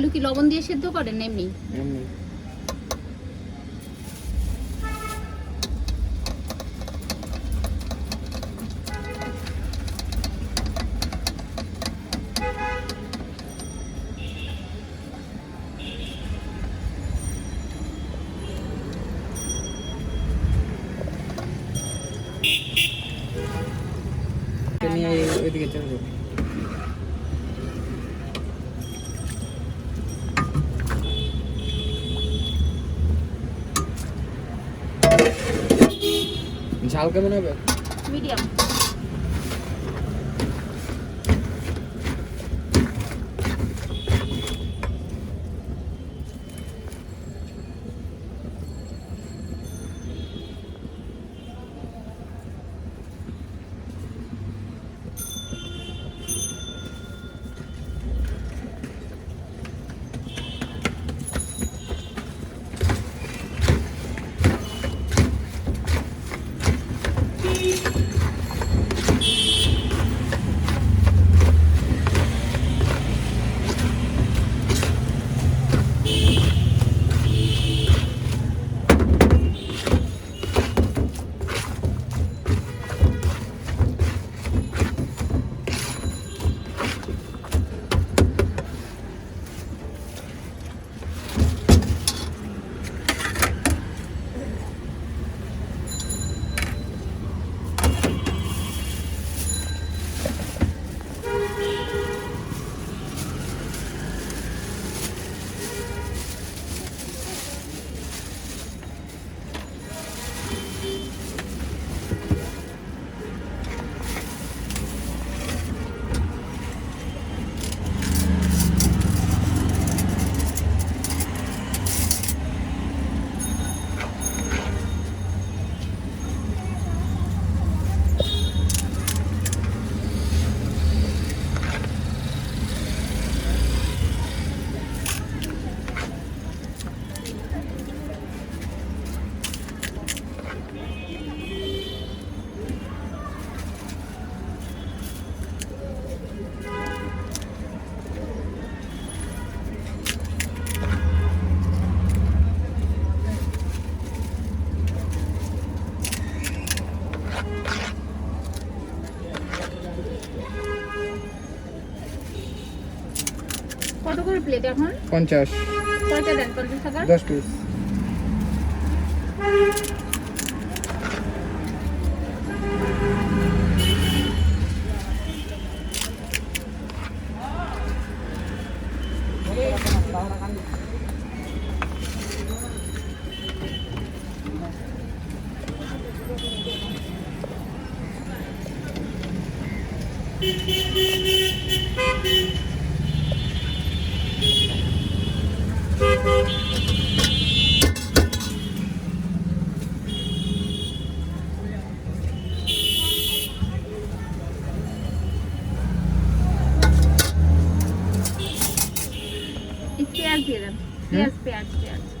আলু কি লবণ দিয়ে সেদ্ধ করেন এমনি? এমনি। নিয়ে ওইদিকে চলে যাব ঝাল কেমন হবে মিডিয়াম। করে প্লেট এখন? পঞ্চাশ। কয়টা দেন? পঞ্চাশ টাকা দশ piece Thank İhtiyar diyelim. Piyaz, piyaz, piyaz.